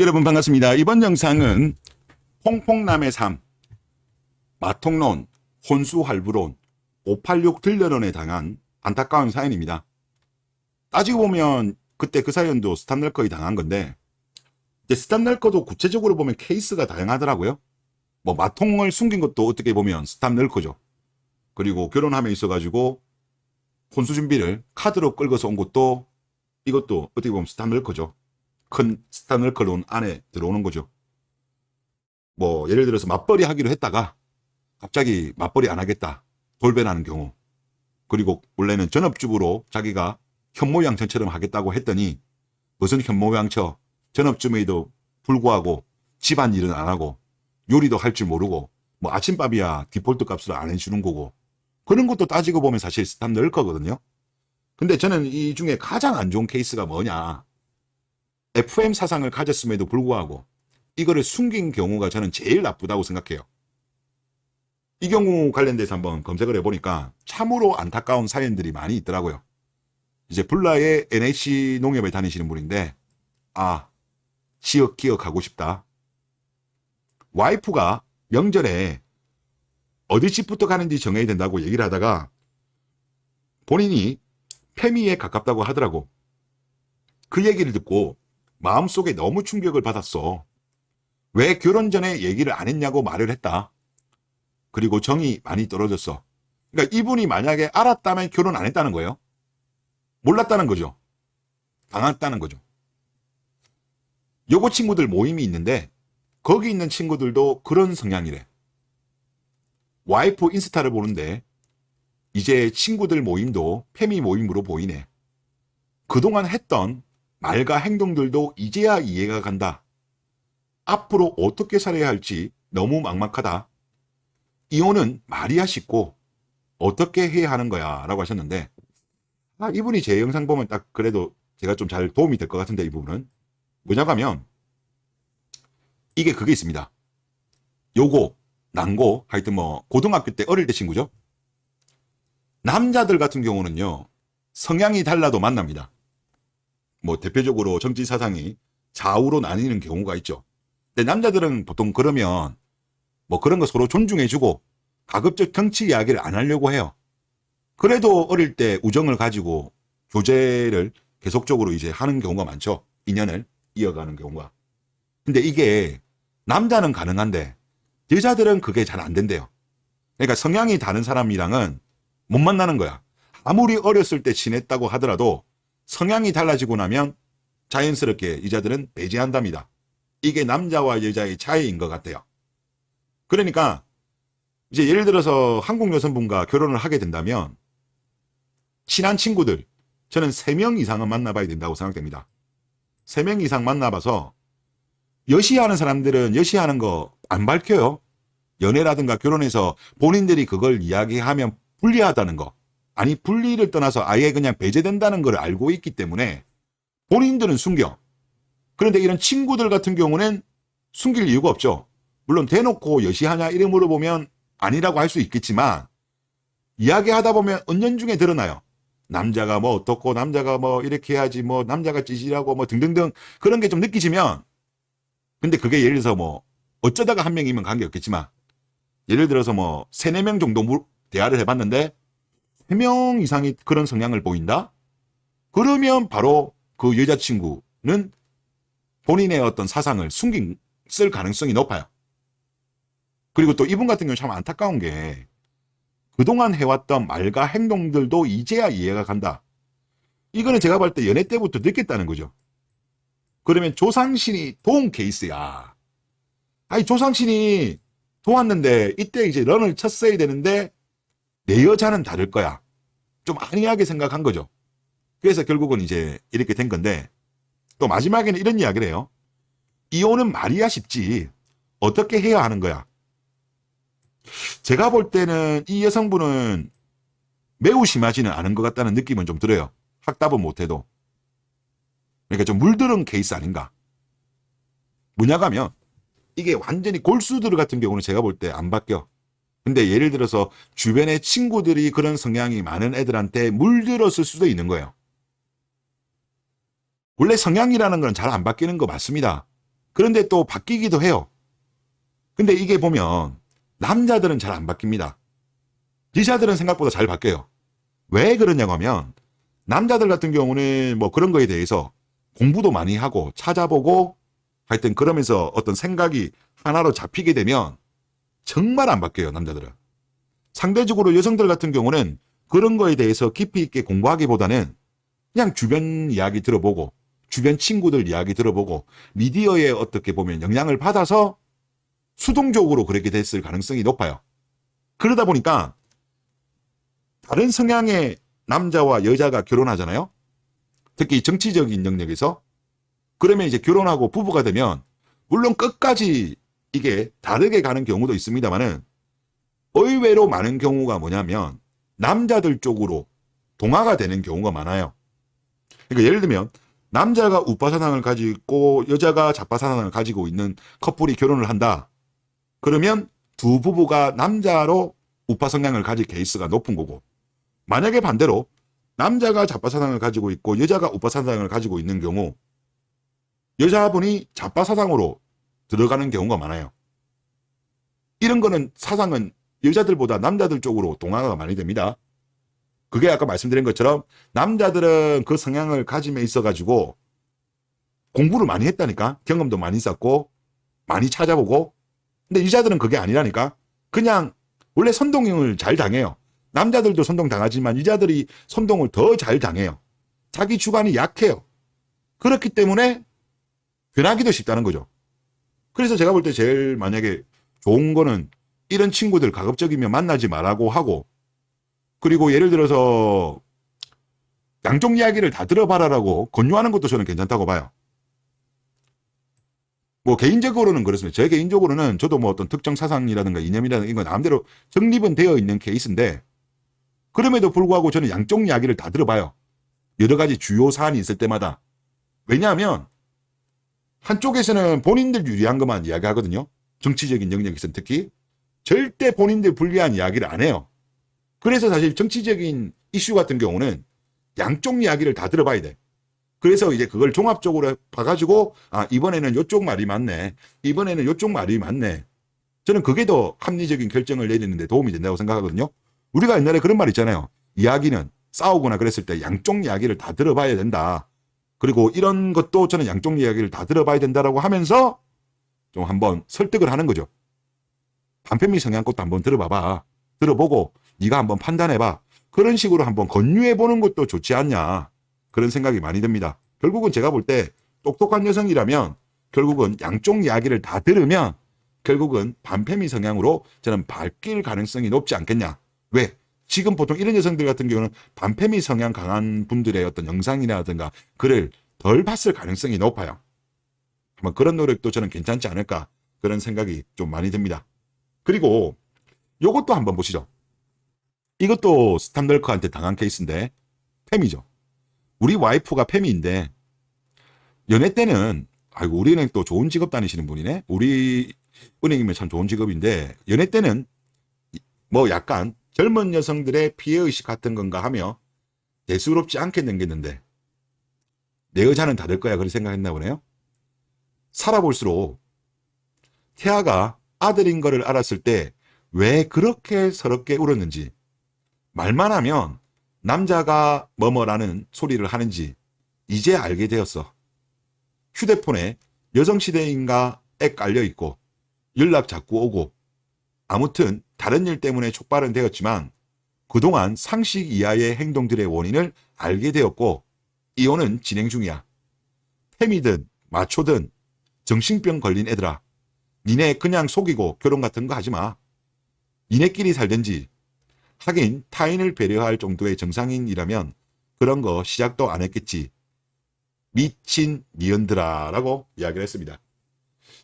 여러분 반갑습니다. 이번 영상은 홍콩남의 삶, 마통론, 혼수할부론, 586 들려론에 당한 안타까운 사연입니다. 따지고 보면 그때 그 사연도 스탄널거이 당한 건데 스탄널거도 구체적으로 보면 케이스가 다양하더라고요. 뭐 마통을 숨긴 것도 어떻게 보면 스탄널거죠. 그리고 결혼함에 있어가지고 혼수 준비를 카드로 끌고서 온 것도 이것도 어떻게 보면 스탄널거죠. 큰 스타널컬론 안에 들어오는 거죠. 뭐 예를 들어서 맞벌이 하기로 했다가 갑자기 맞벌이 안 하겠다 돌변하는 경우 그리고 원래는 전업주부로 자기가 현모양처처럼 하겠다고 했더니 무슨 현모양처 전업주부에도 불구하고 집안일은 안 하고 요리도 할 줄 모르고 뭐 아침밥이야 디폴트 값을 안 해주는 거고 그런 것도 따지고 보면 사실 스탑 넣을 거거든요. 근데 저는 이 중에 가장 안 좋은 케이스가 뭐냐 FM 사상을 가졌음에도 불구하고 이거를 숨긴 경우가 저는 제일 나쁘다고 생각해요. 이 경우 관련돼서 한번 검색을 해보니까 참으로 안타까운 사연들이 많이 있더라고요. 이제 불라의 NH 농협에 다니시는 분인데, 아, 지역 기억하고 싶다. 와이프가 명절에 어디 집부터 가는지 정해야 된다고 얘기를 하다가 본인이 페미에 가깝다고 하더라고. 그 얘기를 듣고 마음속에 너무 충격을 받았어. 왜 결혼 전에 얘기를 안 했냐고 말을 했다. 그리고 정이 많이 떨어졌어. 그러니까 이분이 만약에 알았다면 결혼 안 했다는 거예요. 몰랐다는 거죠. 당했다는 거죠. 요거 친구들 모임이 있는데 거기 있는 친구들도 그런 성향이래. 와이프 인스타를 보는데 이제 친구들 모임도 페미 모임으로 보이네. 그동안 했던 말과 행동들도 이제야 이해가 간다. 앞으로 어떻게 살아야 할지 너무 막막하다. 이혼은 말이야 쉽고 어떻게 해야 하는 거야 라고 하셨는데 아, 이분이 제 영상 보면 딱 그래도 제가 좀 잘 도움이 될 것 같은데 이 부분은 뭐냐고 하면 이게 그게 있습니다. 요고, 난고, 하여튼 뭐 고등학교 때 어릴 때 친구죠. 남자들 같은 경우는요. 성향이 달라도 만납니다. 뭐 대표적으로 정치 사상이 좌우로 나뉘는 경우가 있죠. 근데 남자들은 보통 그러면 뭐 그런 거 서로 존중해주고 가급적 정치 이야기를 안 하려고 해요. 그래도 어릴 때 우정을 가지고 교제를 계속적으로 이제 하는 경우가 많죠. 인연을 이어가는 경우가. 근데 이게 남자는 가능한데 여자들은 그게 잘 안 된대요. 그러니까 성향이 다른 사람이랑은 못 만나는 거야. 아무리 어렸을 때 친했다고 하더라도 성향이 달라지고 나면 자연스럽게 여자들은 배제한답니다. 이게 남자와 여자의 차이인 것 같아요. 그러니까 이제 예를 들어서 한국 여성분과 결혼을 하게 된다면 친한 친구들 저는 3명 이상은 만나봐야 된다고 생각됩니다. 3명 이상 만나봐서 여시하는 사람들은 여시하는 거 안 밝혀요. 연애라든가 결혼해서 본인들이 그걸 이야기하면 불리하다는 거. 아니 분리를 떠나서 아예 그냥 배제된다는 걸 알고 있기 때문에 본인들은 숨겨. 그런데 이런 친구들 같은 경우는 숨길 이유가 없죠. 물론 대놓고 여시하냐 이래 물어보면 아니라고 할 수 있겠지만 이야기하다 보면 은연중에 드러나요. 남자가 뭐 어떻고 남자가 뭐 이렇게 해야지 뭐 남자가 찌질하고 뭐 등등등 그런 게 좀 느끼지면 근데 그게 예를 들어서 뭐 어쩌다가 한 명이면 관계없겠지만 예를 들어서 뭐 세네 명 정도 물- 대화를 해봤는데 3명 이상이 그런 성향을 보인다? 그러면 바로 그 여자친구는 본인의 어떤 사상을 숨긴, 쓸 가능성이 높아요. 그리고 또 이분 같은 경우 참 안타까운 게 그동안 해왔던 말과 행동들도 이제야 이해가 간다. 이거는 제가 볼 때 연애 때부터 느꼈다는 거죠. 그러면 조상신이 도운 케이스야. 아니, 조상신이 도왔는데 이때 이제 런을 쳤어야 되는데 내 여자는 다를 거야. 좀 안이하게 생각한 거죠. 그래서 결국은 이제 이렇게 된 건데 또 마지막에는 이런 이야기를 해요. 이혼은 말이야 쉽지. 어떻게 해야 하는 거야? 제가 볼 때는 이 여성분은 매우 심하지는 않은 것 같다는 느낌은 좀 들어요. 확답은 못해도. 그러니까 좀 물들은 케이스 아닌가. 뭐냐고 하면 이게 완전히 골수들 같은 경우는 제가 볼 때 안 바뀌어. 근데 예를 들어서 주변에 친구들이 그런 성향이 많은 애들한테 물들었을 수도 있는 거예요. 원래 성향이라는 건 잘 안 바뀌는 거 맞습니다. 그런데 또 바뀌기도 해요. 근데 이게 보면 남자들은 잘 안 바뀝니다. 여자들은 생각보다 잘 바뀌어요. 왜 그러냐고 하면 남자들 같은 경우는 뭐 그런 거에 대해서 공부도 많이 하고 찾아보고 하여튼 그러면서 어떤 생각이 하나로 잡히게 되면 정말 안 바뀌어요, 남자들은. 상대적으로 여성들 같은 경우는 그런 거에 대해서 깊이 있게 공부하기보다는 그냥 주변 이야기 들어보고 주변 친구들 이야기 들어보고 미디어에 어떻게 보면 영향을 받아서 수동적으로 그렇게 됐을 가능성이 높아요. 그러다 보니까 다른 성향의 남자와 여자가 결혼하잖아요. 특히 정치적인 영역에서 그러면 이제 결혼하고 부부가 되면 물론 끝까지 이게 다르게 가는 경우도 있습니다만은 의외로 많은 경우가 뭐냐면 남자들 쪽으로 동화가 되는 경우가 많아요. 그러니까 예를 들면 남자가 우파 사상을 가지고 여자가 좌파 사상을 가지고 있는 커플이 결혼을 한다. 그러면 두 부부가 남자로 우파 성향을 가질 케이스가 높은 거고 만약에 반대로 남자가 좌파 사상을 가지고 있고 여자가 우파 사상을 가지고 있는 경우 여자분이 좌파 사상으로 들어가는 경우가 많아요. 이런 거는 사상은 여자들보다 남자들 쪽으로 동화가 많이 됩니다. 그게 아까 말씀드린 것처럼 남자들은 그 성향을 가짐에 있어 가지고 공부를 많이 했다니까 경험도 많이 쌓고 많이 찾아보고 근데 여자들은 그게 아니라니까 그냥 원래 선동을 잘 당해요. 남자들도 선동 당하지만 여자들이 선동을 더 잘 당해요. 자기 주관이 약해요. 그렇기 때문에 변하기도 쉽다는 거죠. 그래서 제가 볼 때 제일 만약에 좋은 거는 이런 친구들 가급적이면 만나지 말라고 하고 그리고 예를 들어서 양쪽 이야기를 다 들어봐라라고 권유하는 것도 저는 괜찮다고 봐요. 뭐 개인적으로는 그렇습니다. 제 개인적으로는 저도 뭐 어떤 특정 사상이라든가 이념이라든가 이건 마음대로 정립은 되어 있는 케이스인데 그럼에도 불구하고 저는 양쪽 이야기를 다 들어봐요. 여러 가지 주요 사안이 있을 때마다. 왜냐하면 한쪽에서는 본인들 유리한 것만 이야기하거든요. 정치적인 영역에서는 특히 절대 본인들 불리한 이야기를 안 해요. 그래서 사실 정치적인 이슈 같은 경우는 양쪽 이야기를 다 들어봐야 돼. 그래서 이제 그걸 종합적으로 봐가지고 아 이번에는 요쪽 말이 맞네. 이번에는 요쪽 말이 맞네. 저는 그게 더 합리적인 결정을 내리는데 도움이 된다고 생각하거든요. 우리가 옛날에 그런 말 있잖아요. 이야기는 싸우거나 그랬을 때 양쪽 이야기를 다 들어봐야 된다. 그리고 이런 것도 저는 양쪽 이야기를 다 들어봐야 된다라고 하면서 좀 한번 설득을 하는 거죠. 반편미 성향 것도 한번 들어봐봐. 들어보고 네가 한번 판단해봐. 그런 식으로 한번 권유해 보는 것도 좋지 않냐. 그런 생각이 많이 듭니다. 결국은 제가 볼 때 똑똑한 여성이라면 결국은 양쪽 이야기를 다 들으면 결국은 반패미 성향으로 저는 바뀔 가능성이 높지 않겠냐. 왜? 지금 보통 이런 여성들 같은 경우는 반패미 성향 강한 분들의 어떤 영상이라든가 글을 덜 봤을 가능성이 높아요. 한번 그런 노력도 저는 괜찮지 않을까 그런 생각이 좀 많이 듭니다. 그리고 요것도 한번 보시죠. 이것도 스탐덜커한테 당한 케이스인데 팸이죠. 우리 와이프가 팸이인데 연애 때는 아이고 우리 은행 또 좋은 직업 다니시는 분이네. 우리 은행이면 참 좋은 직업인데 연애 때는 뭐 약간 젊은 여성들의 피해의식 같은 건가 하며 대수롭지 않게 넘겼는데 내 여자는 다를 거야 그렇게 생각했나 보네요. 살아볼수록 태아가 아들인 거를 알았을 때 왜 그렇게 서럽게 울었는지 말만 하면 남자가 뭐뭐라는 소리를 하는지 이제 알게 되었어. 휴대폰에 여성시대인가 앱 깔려 있고 연락 자꾸 오고 아무튼 다른 일 때문에 촉발은 되었지만 그동안 상식 이하의 행동들의 원인을 알게 되었고 이혼은 진행 중이야. 팸이든 마초든 정신병 걸린 애들아. 니네 그냥 속이고 결혼 같은 거 하지 마. 니네끼리 살든지. 하긴 타인을 배려할 정도의 정상인이라면 그런 거 시작도 안 했겠지. 미친 니언들아라고 이야기를 했습니다.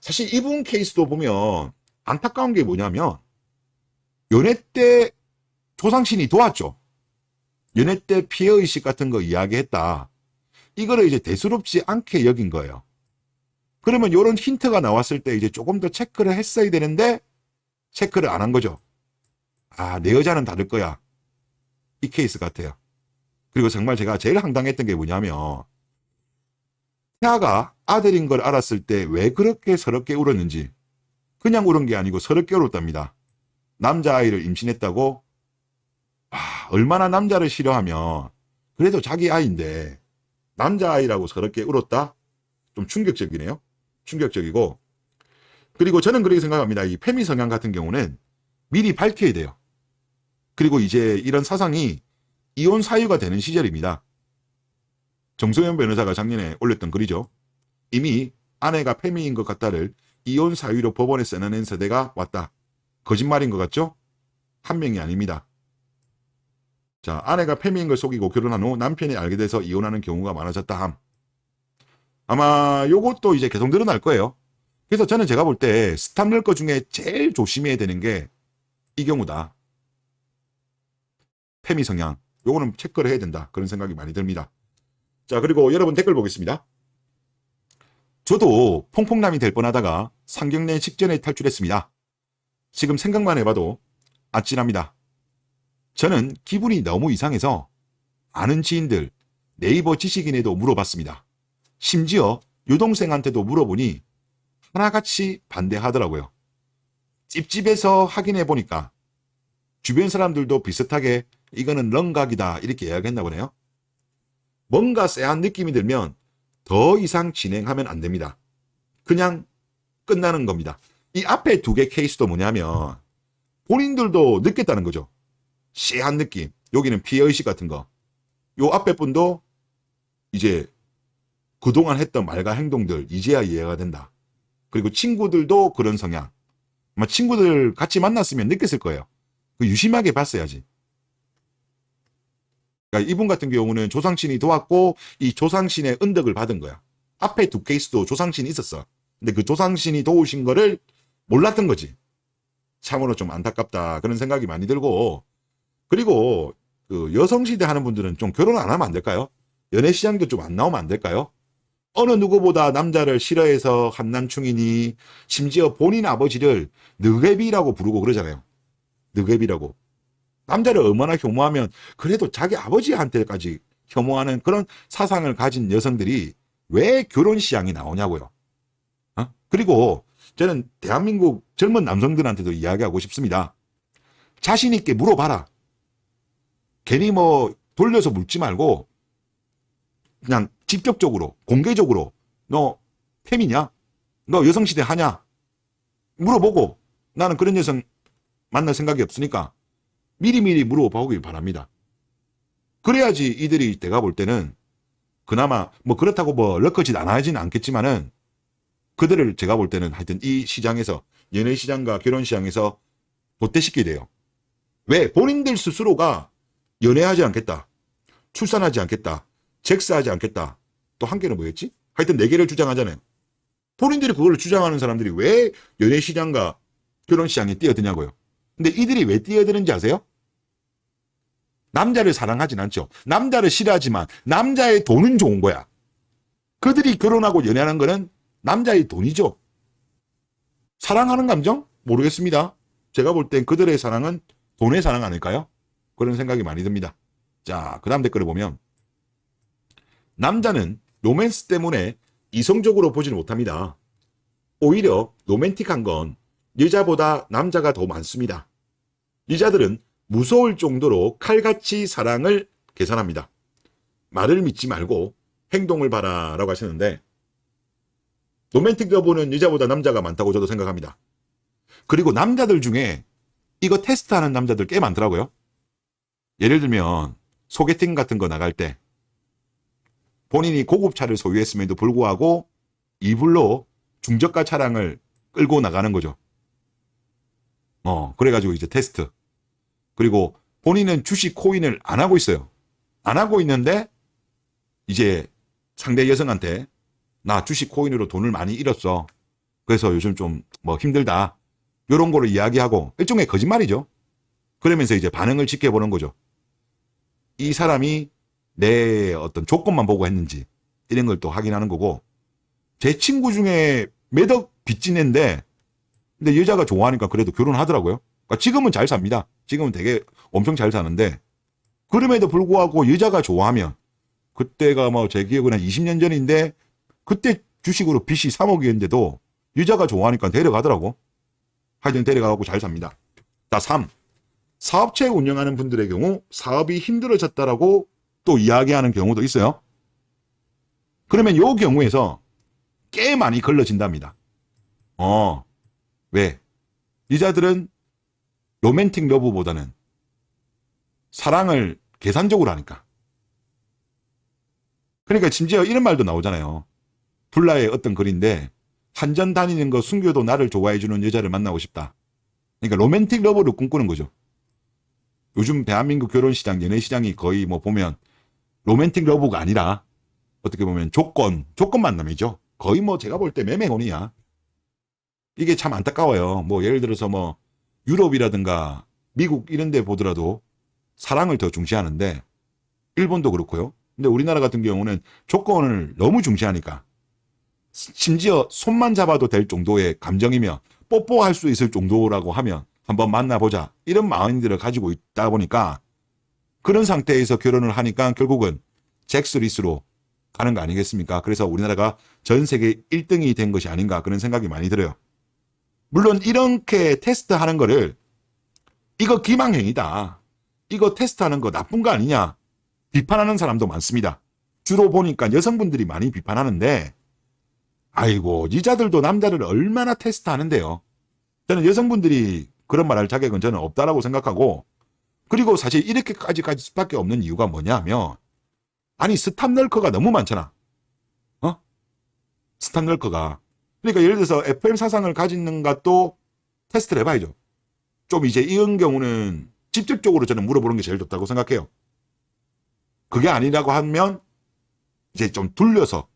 사실 이분 케이스도 보면 안타까운 게 뭐냐면 연애 때 조상신이 도왔죠. 연애 때 피해의식 같은 거 이야기했다. 이거를 이제 대수롭지 않게 여긴 거예요. 그러면 이런 힌트가 나왔을 때 이제 조금 더 체크를 했어야 되는데 체크를 안 한 거죠. 아, 내 여자는 다를 거야. 이 케이스 같아요. 그리고 정말 제가 제일 황당했던 게 뭐냐면 태아가 아들인 걸 알았을 때 왜 그렇게 서럽게 울었는지 그냥 울은 게 아니고 서럽게 울었답니다. 남자아이를 임신했다고 와, 얼마나 남자를 싫어하면 그래도 자기 아이인데 남자아이라고 서럽게 울었다? 좀 충격적이네요. 충격적이고 그리고 저는 그렇게 생각합니다. 이 페미 성향 같은 경우는 미리 밝혀야 돼요. 그리고 이제 이런 사상이 이혼 사유가 되는 시절입니다. 정소연 변호사가 작년에 올렸던 글이죠. 이미 아내가 페미인 것 같다를 이혼 사유로 법원에 써내는 세대가 왔다. 거짓말인 것 같죠? 한 명이 아닙니다. 자, 아내가 페미인 걸 속이고 결혼한 후 남편이 알게 돼서 이혼하는 경우가 많아졌다 함. 아마 요것도 이제 계속 늘어날 거예요. 그래서 저는 제가 볼 때 스탑 거 중에 제일 조심해야 되는 게 이 경우다. 페미 성향. 요거는 체크를 해야 된다. 그런 생각이 많이 듭니다. 자, 그리고 여러분 댓글 보겠습니다. 저도 퐁퐁남이 될 뻔하다가 상경내 직전에 탈출했습니다. 지금 생각만 해봐도 아찔합니다. 저는 기분이 너무 이상해서 아는 지인들, 네이버 지식인에도 물어봤습니다. 심지어 유동생한테도 물어보니 하나같이 반대하더라고요. 찝찝해서 확인해 보니까 주변 사람들도 비슷하게 이거는 렁각이다 이렇게 이야기했나 보네요. 뭔가 쎄한 느낌이 들면 더 이상 진행하면 안 됩니다. 그냥 끝나는 겁니다. 이 앞에 두 개 케이스도 뭐냐면 본인들도 느꼈다는 거죠. 쎄한 느낌. 여기는 피해의식 같은 거. 요 앞에 분도 이제 그동안 했던 말과 행동들 이제야 이해가 된다. 그리고 친구들도 그런 성향. 아마 친구들 같이 만났으면 느꼈을 거예요. 그 유심하게 봤어야지. 그러니까 이분 같은 경우는 조상신이 도왔고 이 조상신의 은덕을 받은 거야. 앞에 두 케이스도 조상신이 있었어. 근데 그 조상신이 도우신 거를 몰랐던 거지. 참으로 좀 안타깝다 그런 생각이 많이 들고 그리고 그 여성시대 하는 분들은 좀 결혼 안 하면 안 될까요? 연애 시장도 좀 안 나오면 안 될까요? 어느 누구보다 남자를 싫어해서 한남충이니 심지어 본인 아버지를 느개비라고 부르고 그러잖아요. 느개비라고. 남자를 얼마나 혐오하면 그래도 자기 아버지한테까지 혐오하는 그런 사상을 가진 여성들이 왜 결혼 시장이 나오냐고요. 어? 그리고 저는 대한민국 젊은 남성들한테도 이야기하고 싶습니다. 자신 있게 물어봐라. 괜히 뭐 돌려서 묻지 말고 그냥 직접적으로 공개적으로 너 페미냐? 너 여성시대 하냐? 물어보고 나는 그런 여성 만날 생각이 없으니까 미리미리 물어보길 바랍니다. 그래야지 이들이 내가 볼 때는 그나마 뭐 그렇다고 뭐 럭커짓 안 하진 않겠지만은 그들을 제가 볼 때는 하여튼 이 시장에서 연애 시장과 결혼 시장에서 도태시키게 돼요. 왜? 본인들 스스로가 연애하지 않겠다. 출산하지 않겠다. 잭스하지 않겠다. 또 한 개는 뭐였지? 하여튼 네 개를 주장하잖아요. 본인들이 그걸 주장하는 사람들이 왜 연애 시장과 결혼 시장에 뛰어드냐고요. 근데 이들이 왜 뛰어드는지 아세요? 남자를 사랑하진 않죠. 남자를 싫어하지만 남자의 돈은 좋은 거야. 그들이 결혼하고 연애하는 거는 남자의 돈이죠. 사랑하는 감정? 모르겠습니다. 제가 볼 땐 그들의 사랑은 돈의 사랑 아닐까요? 그런 생각이 많이 듭니다. 자, 그 다음 댓글을 보면 남자는 로맨스 때문에 이성적으로 보지는 못합니다. 오히려 로맨틱한 건 여자보다 남자가 더 많습니다. 여자들은 무서울 정도로 칼같이 사랑을 계산합니다. 말을 믿지 말고 행동을 봐라 라고 하시는데 로맨틱 여보는 여자보다 남자가 많다고 저도 생각합니다. 그리고 남자들 중에 이거 테스트하는 남자들 꽤 많더라고요. 예를 들면 소개팅 같은 거 나갈 때 본인이 고급차를 소유했음에도 불구하고 이불로 중저가 차량을 끌고 나가는 거죠. 어, 그래가지고 이제 테스트. 그리고 본인은 주식 코인을 안 하고 있어요. 안 하고 있는데 이제 상대 여성한테 나 주식 코인으로 돈을 많이 잃었어. 그래서 요즘 좀 뭐 힘들다. 요런 거를 이야기하고 일종의 거짓말이죠. 그러면서 이제 반응을 지켜보는 거죠. 이 사람이 내 어떤 조건만 보고 했는지 이런 걸 또 확인하는 거고 제 친구 중에 매덕 빚진애인데 근데 여자가 좋아하니까 그래도 결혼하더라고요. 그러니까 지금은 잘 삽니다. 지금은 되게 엄청 잘 사는데 그럼에도 불구하고 여자가 좋아하면 그때가 뭐 제 기억은 한 20년 전인데 그때 주식으로 빚이 3억이었는데도 여자가 좋아하니까 데려가더라고. 하여튼 데려가고 잘 삽니다. 자, 3. 사업체 운영하는 분들의 경우 사업이 힘들어졌다라고 또 이야기하는 경우도 있어요. 그러면 요 경우에서 꽤 많이 걸러진답니다. 어, 왜? 여자들은 로맨틱 러브보다는 사랑을 계산적으로 하니까. 그러니까 심지어 이런 말도 나오잖아요. 불라의 어떤 글인데 한전 다니는 거 숨겨도 나를 좋아해 주는 여자를 만나고 싶다. 그러니까 로맨틱 러브를 꿈꾸는 거죠. 요즘 대한민국 결혼 시장, 연애 시장이 거의 뭐 보면 로맨틱 러브가 아니라 어떻게 보면 조건, 조건 만남이죠. 거의 뭐 제가 볼 때 매매혼이야. 이게 참 안타까워요. 뭐 예를 들어서 뭐 유럽이라든가 미국 이런 데 보더라도 사랑을 더 중시하는데 일본도 그렇고요. 근데 우리나라 같은 경우는 조건을 너무 중시하니까 심지어 손만 잡아도 될 정도의 감정이며 뽀뽀할 수 있을 정도라고 하면 한번 만나보자 이런 마인드를 가지고 있다 보니까 그런 상태에서 결혼을 하니까 결국은 잭스리스로 가는 거 아니겠습니까? 그래서 우리나라가 전 세계 1등이 된 것이 아닌가 그런 생각이 많이 들어요. 물론 이렇게 테스트하는 거를 이거 기망행위다. 이거 테스트하는 거 나쁜 거 아니냐. 비판하는 사람도 많습니다. 주로 보니까 여성분들이 많이 비판하는데 아이고 여자들도 남자를 얼마나 테스트하는데요. 저는 여성분들이 그런 말 할 자격은 저는 없다라고 생각하고 그리고 사실 이렇게까지 갈 수밖에 없는 이유가 뭐냐면 아니 스탑 널커가 너무 많잖아. 어? 스탑 널커가 그러니까 예를 들어서 FM 사상을 가지는 것도 테스트를 해봐야죠. 좀 이제 이런 경우는 직접적으로 저는 물어보는 게 제일 좋다고 생각해요. 그게 아니라고 하면 이제 좀 둘려서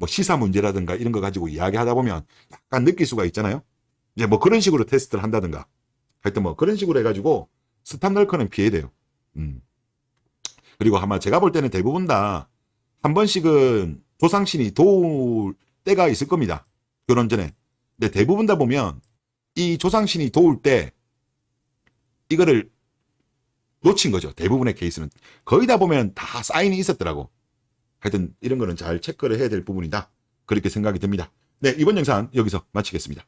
뭐 시사 문제라든가 이런 거 가지고 이야기하다 보면 약간 느낄 수가 있잖아요. 이제 뭐 그런 식으로 테스트를 한다든가 하여튼 뭐 그런 식으로 해가지고 스탑 널커는 피해야 돼요. 음. 그리고 아마 제가 볼 때는 대부분 다 한 번씩은 조상신이 도울 때가 있을 겁니다. 결혼 전에. 근데 대부분 다 보면 이 조상신이 도울 때 이거를 놓친 거죠. 대부분의 케이스는. 거의 다 보면 다 사인이 있었더라고. 하여튼 이런 거는 잘 체크를 해야 될 부분이다. 그렇게 생각이 듭니다. 네, 이번 영상 여기서 마치겠습니다.